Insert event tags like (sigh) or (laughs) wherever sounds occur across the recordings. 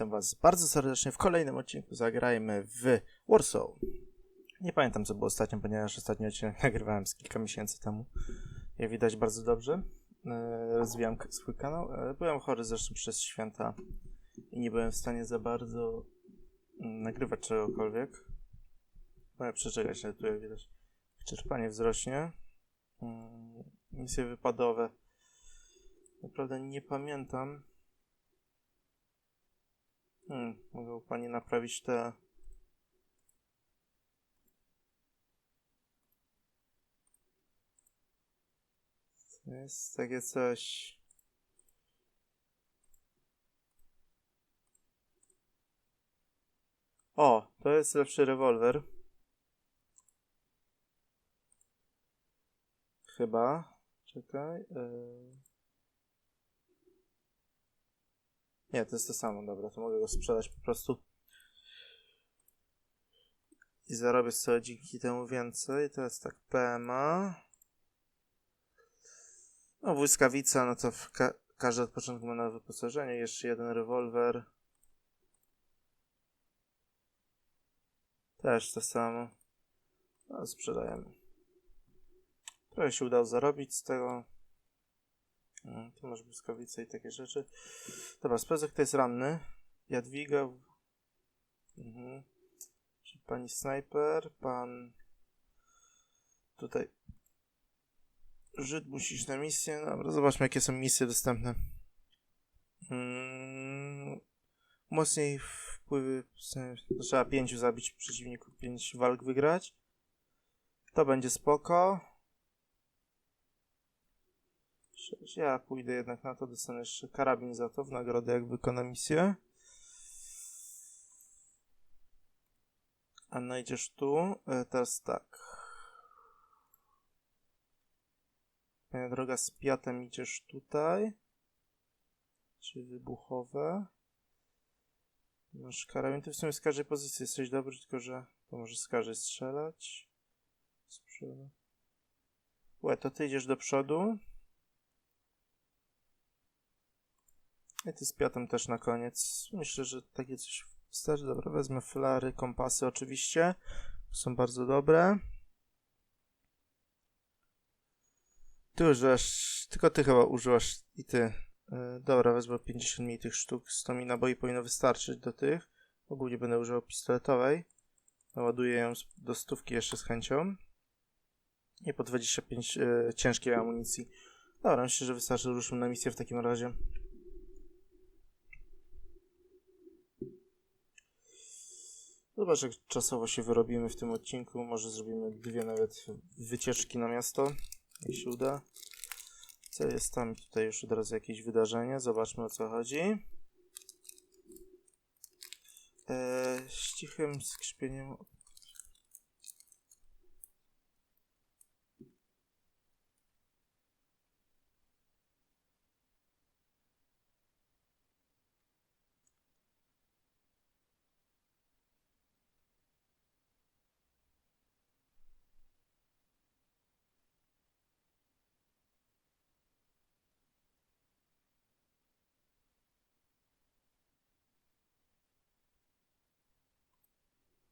witam was bardzo serdecznie w kolejnym odcinku Zagrajmy w Warsaw. Nie pamiętam co było ostatnio, ponieważ ostatni odcinek (laughs) nagrywałem z kilka miesięcy temu. Jak widać bardzo dobrze. E, Rozwijam swój kanał. E, Byłem chory zresztą przez święta i nie byłem w stanie za bardzo mm, nagrywać czegokolwiek. Mogę przeczekać, ale tu jak widać wyczerpanie wzrośnie. Mm, Misje wypadowe. Naprawdę nie pamiętam. Hmm, mogę pani naprawić te. Jest takie coś. O, to jest lepszy rewolwer. Chyba. Czekaj. Yy... Nie, to jest to samo, dobra, to mogę go sprzedać po prostu. I zarobię sobie dzięki temu więcej. To jest tak PMA. No, błyskawica, no to ka każdy od początku ma nowe wyposażenie. Jeszcze jeden rewolwer. Też to samo. No, sprzedajemy. Trochę się udało zarobić z tego. Mm, Tu masz błyskawice i takie rzeczy. Dobra, sprawdzę, kto jest ranny. Jadwiga. Mhm. Pani snajper, pan. Tutaj. Żyd musisz na misję. Dobra, zobaczmy, jakie są misje dostępne. Mm. Mocniej wpływy. to Trzeba pięciu zabić przeciwników, pięć walk wygrać. To będzie spoko. Sześć. Ja pójdę jednak na to, dostanę jeszcze karabin za to w nagrodę, jak wykona misję. A idziesz tu. E, teraz tak. Moja droga z piatem idziesz tutaj. Czy wybuchowe. Masz karabin. Ty w sumie z każdej pozycji jesteś dobry, tylko że to może z każdej strzelać. Sprzeda. To ty idziesz do przodu. I ty z piatem też na koniec. Myślę, że takie coś wystarczy. Dobra, wezmę flary, kompasy oczywiście. Są bardzo dobre. Ty używasz, tylko ty chyba używasz i ty. Yy, dobra, wezmę 50 mniej tych sztuk. 100 mi naboi powinno wystarczyć do tych. Ogólnie będę używał pistoletowej. Naładuję ją do stówki jeszcze z chęcią. I po 25 yy, ciężkiej amunicji. Dobra, myślę, że wystarczy. Ruszmy na misję w takim razie. Zobacz, jak czasowo się wyrobimy w tym odcinku. Może zrobimy dwie nawet wycieczki na miasto, jak się uda. Co jest tam? Tutaj już od razu jakieś wydarzenie. Zobaczmy o co chodzi. Eee, z cichym skrzypieniem.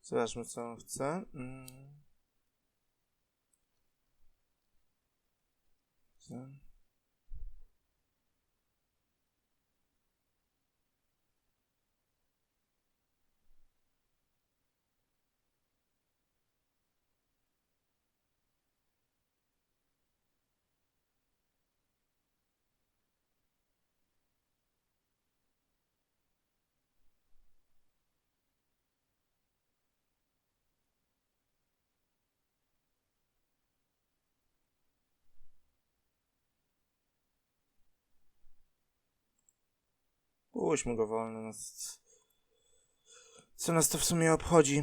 Zobaczmy, co on chce. Mm. Puśćmy go wolno. Nas... Co nas to w sumie obchodzi?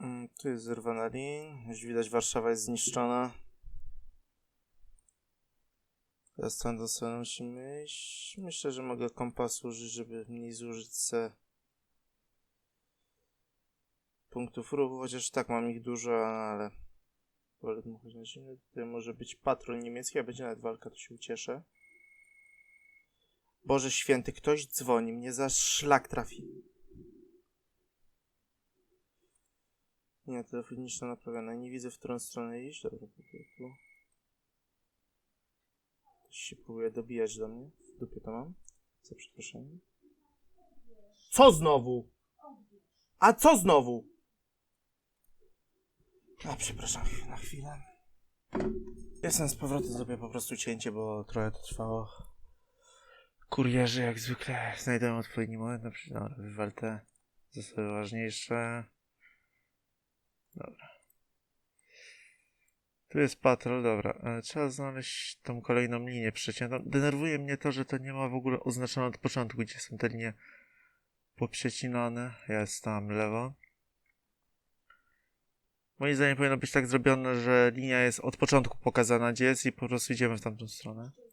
Mm, tu jest zerwana lin. Już widać, Warszawa jest zniszczona. Teraz tam do sobie musimy iść. Myślę, że mogę kompasu użyć, żeby mniej zużyć se punktów ruchu, chociaż tak mam ich dużo, ale wolę dmuchać na zimne. Tutaj może być patrol niemiecki, a będzie nawet walka, to się ucieszę. Boże święty, ktoś dzwoni, mnie za szlak trafi. Nie, telefoniczna naprawiona. Nie widzę, w którą stronę iść. Dobra. Ktoś się próbuje dobijać do mnie. W dupie to mam. Za przeproszeniem. Co znowu? A co znowu? A przepraszam na chwilę. Jestem z powrotem, zrobię po prostu cięcie, bo trochę to trwało. Kurierzy jak zwykle znajdą odpowiedni moment. No, przy- dobra, wywal te zasady ważniejsze. Dobra. Tu jest patrol, dobra. E, Trzeba znaleźć tą kolejną linię przeciętą. Denerwuje mnie to, że to nie ma w ogóle oznaczone od początku, gdzie są te linie poprzecinane. Jest tam lewo. Moim zdaniem powinno być tak zrobione, że linia jest od początku pokazana, gdzie jest i po prostu idziemy w tamtą stronę.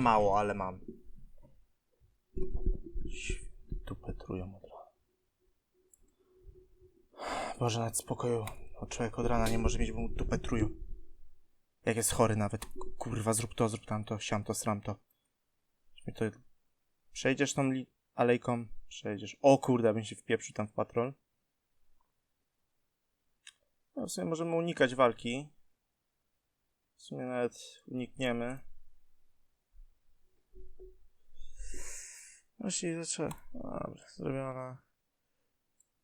Mało, ale mam. Tu petrują od razu. Boże, nawet spokoju. No, człowiek od rana nie może mieć, bo mu tu petrują. Jak jest chory nawet. Kurwa, zrób to, zrób tamto, siam to, sram to. To... Przejdziesz tą li... alejką? Przejdziesz. O kurde, bym się wpieprzył tam w patrol. No, w sumie możemy unikać walki. W sumie nawet unikniemy. Właściwie zaczęła. Dobra, zrobiona.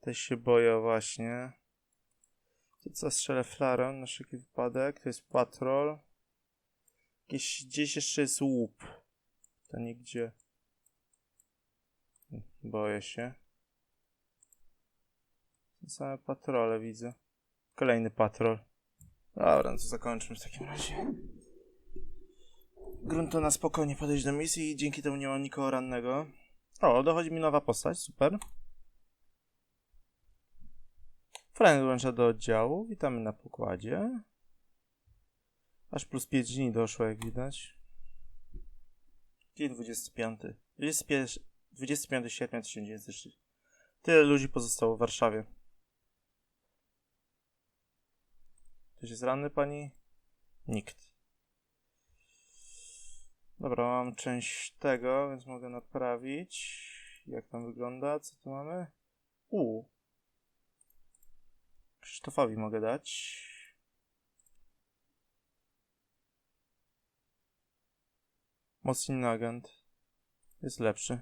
Też się boję właśnie. To co strzelę flarą na wszelki wypadek. To jest patrol. Jakieś, gdzieś jeszcze jest łup. To nigdzie. Boję się. Same patrole widzę. Kolejny patrol. Dobra, no to zakończmy w takim razie. Grunto na spokojnie podejść do misji i dzięki temu nie mam nikogo rannego. O, dochodzi mi nowa postać, super. Fren dołącza do oddziału, witamy na pokładzie. Aż plus 5 dni doszło, jak widać. Dzień 25. 25, 25 sierpnia 1960. Tyle ludzi pozostało w Warszawie. Ktoś jest ranny, pani? Nikt. Dobra, mam część tego, więc mogę naprawić. Jak tam wygląda? Co tu mamy? U. Krzysztofowi mogę dać. Mocny agent. Jest lepszy.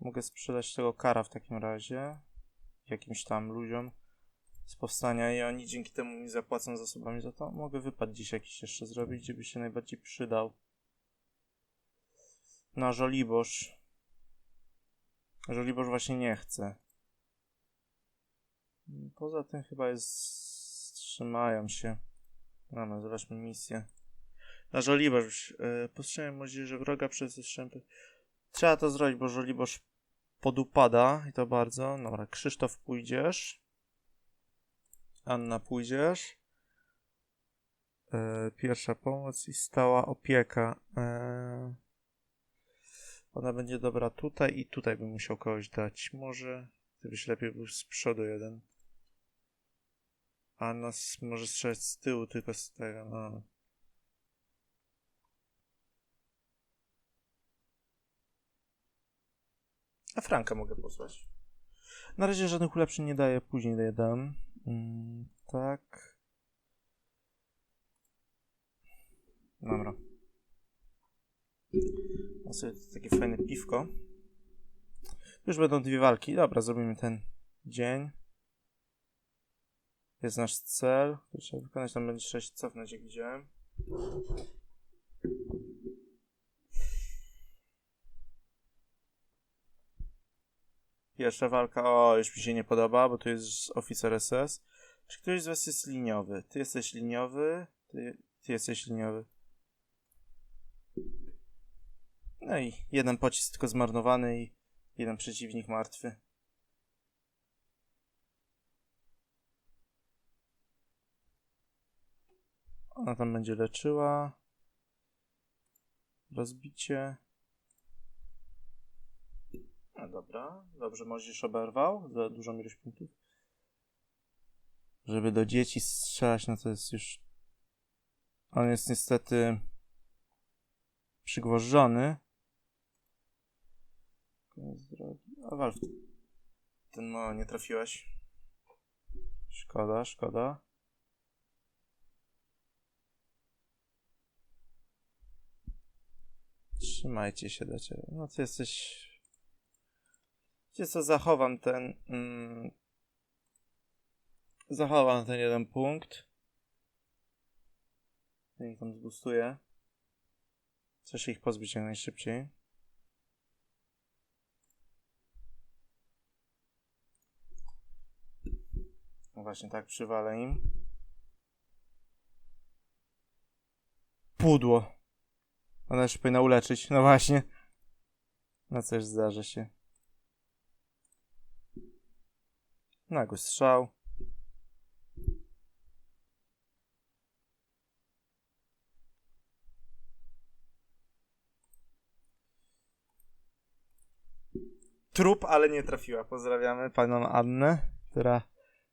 Mogę sprzedać tego kara w takim razie. Jakimś tam ludziom z powstania i oni dzięki temu mi zapłacą zasobami za to. Mogę wypad dziś jakiś jeszcze zrobić, gdzie by się najbardziej przydał. Na Żoliborz. Żoliborz właśnie nie chce. Poza tym chyba jest... Trzymają się. Dobra, zobaczmy misję. Na Żoliborz. Yy, Postrzegam możliwe wroga przez strzępy. Trzeba to zrobić, bo Żoliborz podupada i to bardzo. Dobra, Krzysztof pójdziesz. Anna pójdziesz. E, pierwsza pomoc i stała opieka. E, ona będzie dobra tutaj i tutaj bym musiał kogoś dać. Może gdybyś lepiej był z przodu jeden. A nas może strzelać z tyłu, tylko z tego. No. A Franka mogę posłać. Na razie żadnych ulepszeń nie daję, później daję dam. Mm, tak. Dobra. Mam sobie tu takie fajne piwko. Już będą dwie walki. Dobra, zrobimy ten dzień. Jest nasz cel, który trzeba wykonać. Tam będzie trzeba się cofnąć, jak widziałem. Pierwsza walka, o, już mi się nie podoba, bo tu jest oficer SS. Czy ktoś z was jest liniowy? Ty jesteś liniowy, ty, ty jesteś liniowy. No i jeden pocisk tylko zmarnowany i jeden przeciwnik martwy. Ona tam będzie leczyła. Rozbicie. No dobra, dobrze Moździerz oberwał za dużą ilość punktów. Żeby do dzieci strzelać, no to jest już... On jest niestety przygwożdżony. A Walw, ten mało nie trafiłeś. Szkoda, szkoda. Trzymajcie się do ciebie. No ty jesteś... Wiecie co, zachowam ten... Mm, zachowam ten jeden punkt. Niech tam zbustuje. Chcę się ich pozbyć jak najszybciej. No właśnie tak przywalę im. Pudło. Ona już powinna uleczyć. No właśnie. No coś zdarza się. Nagły strzał. Trup, ale nie trafiła. Pozdrawiamy panią Annę, która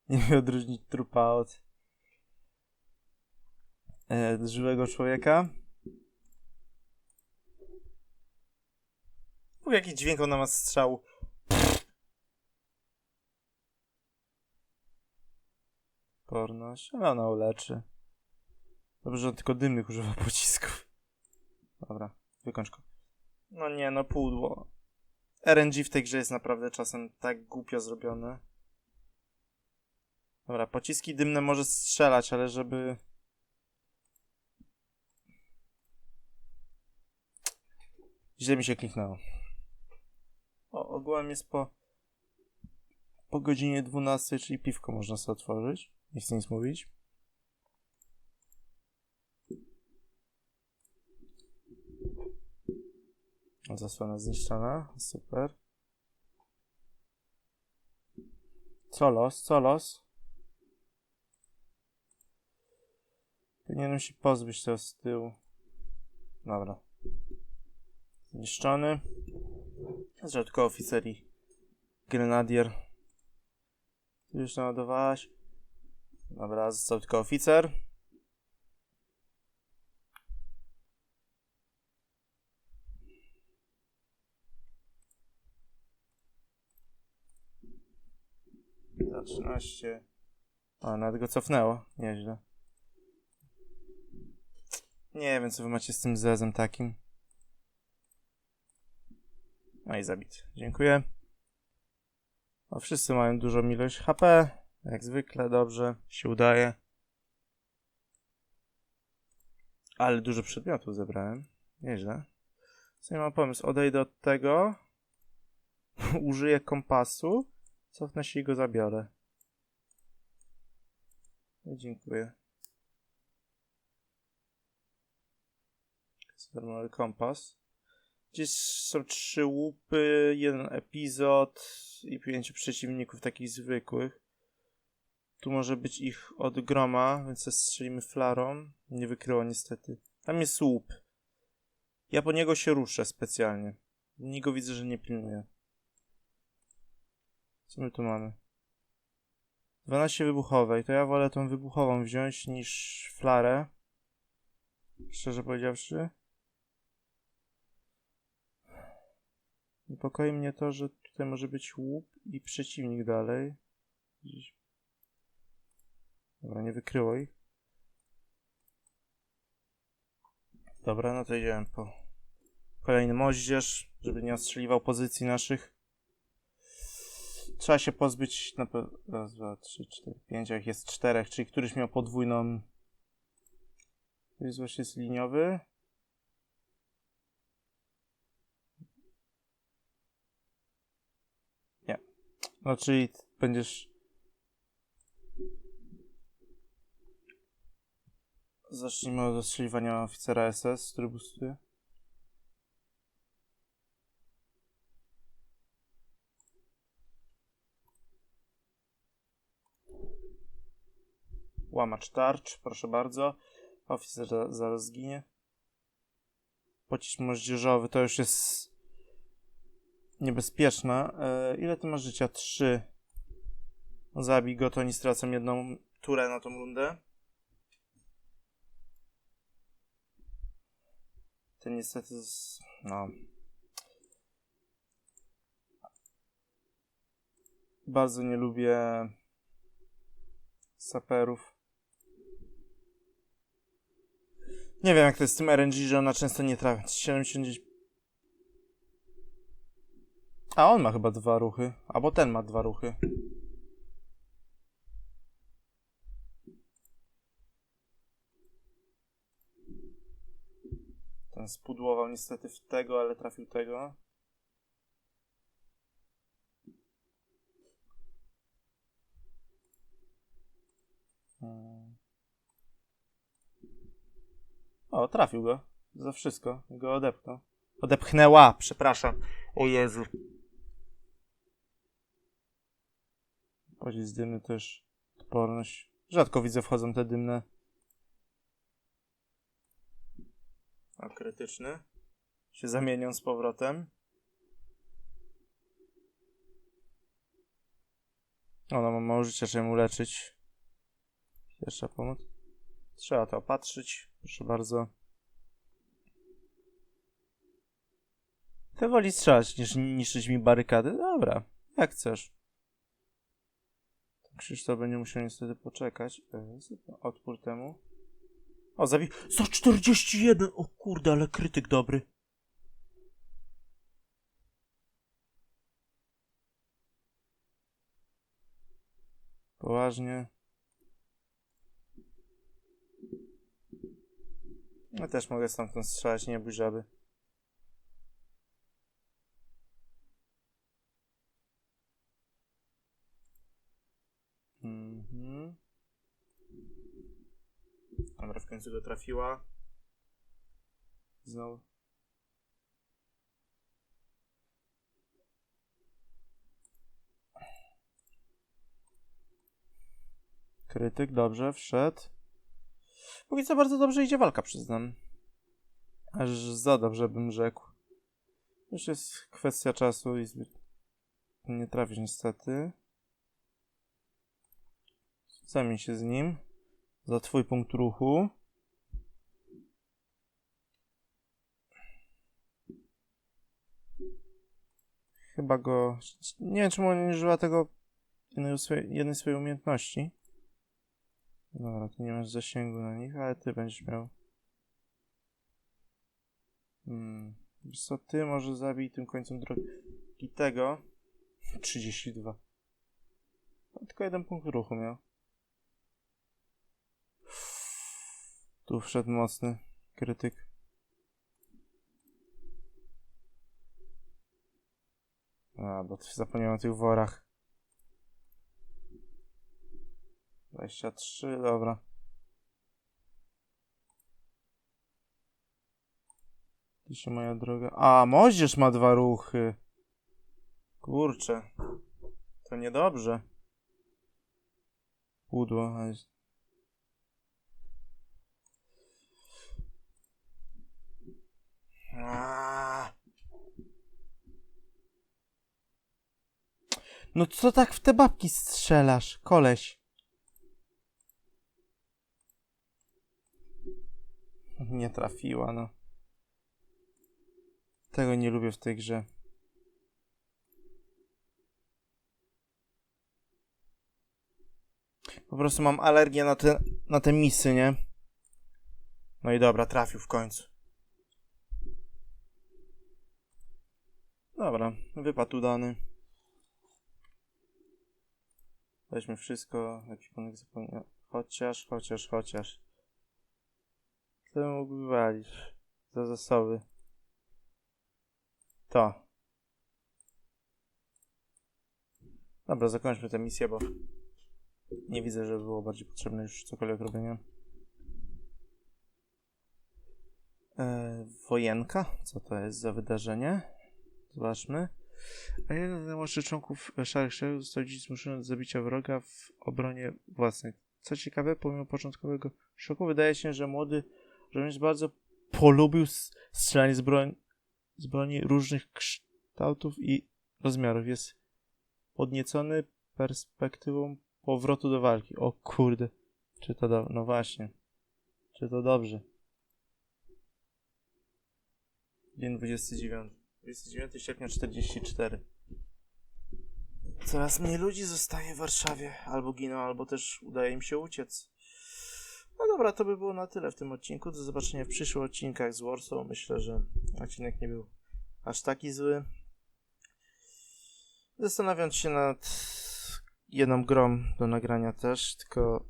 nie wie odróżnić trupa od e, żywego człowieka. Uf, jaki dźwięk ona ma strzał. Porność, ale ona uleczy. Dobrze, że tylko dymnych używa (laughs) pocisków. Dobra, wykończ. No nie, no pudło. RNG w tej grze jest naprawdę czasem tak głupio zrobione. Dobra, pociski dymne może strzelać, ale żeby... Źle mi się kliknęło. O, ogółem jest po... Po godzinie 12, czyli piwko można sobie otworzyć. Nie chcę nic mówić. Zasłona zniszczona. Super. Co los? Co los? Powinienem się pozbyć tego z tyłu. Dobra. Zniszczony. Tylko oficerii. Grenadier. Już naładowałaś. Dobra, został tylko oficer. Za 13. A, nawet go cofnęło. Nieźle. Nie wiem, co wy macie z tym zezem takim. No i zabity. Dziękuję. O, wszyscy mają dużą ilość HP. Jak zwykle, dobrze. Się udaje. Ale dużo przedmiotów zebrałem. Nieźle. Co mam pomysł? Odejdę od tego. (laughs) Użyję kompasu. Cofnę się i go zabiorę. No, dziękuję. Darmowy kompas. Gdzieś są trzy łupy, jeden epizod i pięciu przeciwników takich zwykłych. Tu może być ich od groma, więc strzelimy flarą. Nie wykryło niestety. Tam jest łup. Ja po niego się ruszę specjalnie. Niego widzę, że nie pilnuje. Co my tu mamy? 12 wybuchowej. To ja wolę tą wybuchową wziąć niż flarę. Szczerze powiedziawszy. Niepokoi mnie to, że tutaj może być łup i przeciwnik dalej. Gdzieś. Dobra, nie wykryło ich. Dobra, no to idziemy po kolejny moździerz, żeby nie ostrzeliwał pozycji naszych. Trzeba się pozbyć na pewno. Raz, dwa, trzy, cztery, pięć, jak jest czterech, czyli któryś miał podwójną. To jest właśnie jest liniowy. Nie. No, czyli będziesz. Zacznijmy od ostrzeliwania oficera SS, który bustuje. Łamacz tarcz, proszę bardzo. Oficer zaraz zginie. Pocisk moździerzowy to już jest niebezpieczne. E, ile ty masz życia? Trzy. Zabij go, to oni stracą jedną turę na tą rundę. Ten niestety no... Bardzo nie lubię saperów. Nie wiem jak to jest z tym RNG, że ona często nie trafia. 70... A on ma chyba dwa ruchy. Albo ten ma dwa ruchy. Spudłował niestety w tego, ale trafił tego. O, trafił go. Za wszystko. Go odepchnął. Odepchnęła, przepraszam. O Jezu. Pocisk dymny też. Odporność. Rzadko widzę wchodzą te dymne. A krytyczny. Się zamienią z powrotem. Ona ma mało życia, trzeba mu leczyć. Pierwsza pomoc. Trzeba to opatrzyć. Proszę bardzo. Ty woli strzelać niż niszczyć mi barykady? Dobra, jak chcesz. Krzysztof będzie musiał niestety poczekać. E, Odpór temu. O, zabi... 141! O kurde, ale krytyk dobry. Poważnie. Ja też mogę stamtąd strzelać, nie bój żaby. Końcu go trafiła. Znowu. Krytyk, dobrze, wszedł. Póki co bardzo dobrze idzie walka, przyznam. Aż za dobrze bym rzekł. Już jest kwestia czasu i zbyt... nie trafisz niestety. Zamień się z nim. Za twój punkt ruchu. Chyba go... Nie wiem, czemu on nie używa tego jednej swojej, jednej swojej umiejętności. Dobra, ty nie masz zasięgu na nich, ale ty będziesz miał. Hmm. Co, ty może zabij tym końcem drogi tego. (laughs) 32. No, tylko jeden punkt ruchu miał. Tu wszedł mocny krytyk. A, bo zapomniałem o tych worach. 23, dobra. Się moja droga. A, moździerz ma dwa ruchy. Kurczę. To niedobrze. Pudło. a jest- Aaa. No co tak w te babki strzelasz, koleś? Nie trafiła, no. Tego nie lubię w tej grze. Po prostu mam alergię na te, na te misy, nie? No i dobra, trafił w końcu. Dobra, wypadł udany. Weźmy wszystko, ekwipunek zapomniał. Chociaż, chociaż, chociaż. Co mógłby walić? Za zasoby. To. Dobra, zakończmy tę misję, bo nie widzę, żeby było bardziej potrzebne już cokolwiek robienia. E, wojenka? Co to jest za wydarzenie? Zobaczmy. A jeden z najmłodszych członków Szarych Szeregów został dziś zmuszony do zabicia wroga w obronie własnej Co ciekawe, pomimo początkowego szoku, wydaje się, że młody żołnierz bardzo polubił strzelanie z, broń, z broni różnych kształtów i rozmiarów. Jest podniecony perspektywą powrotu do walki. O kurde, czy to do... No właśnie, czy to dobrze? Dzień 29. 29 sierpnia 44. Coraz mniej ludzi zostaje w Warszawie. Albo giną, albo też udaje im się uciec. No dobra, to by było na tyle w tym odcinku. Do zobaczenia w przyszłych odcinkach z Warsaw. Myślę, że odcinek nie był aż taki zły. Zastanawiając się nad jedną grą do nagrania też, tylko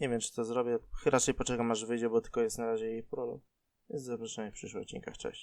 nie wiem, czy to zrobię. Raczej poczekam aż wyjdzie, bo tylko jest na razie jej prolog. Więc do zobaczenia w przyszłych odcinkach. Cześć.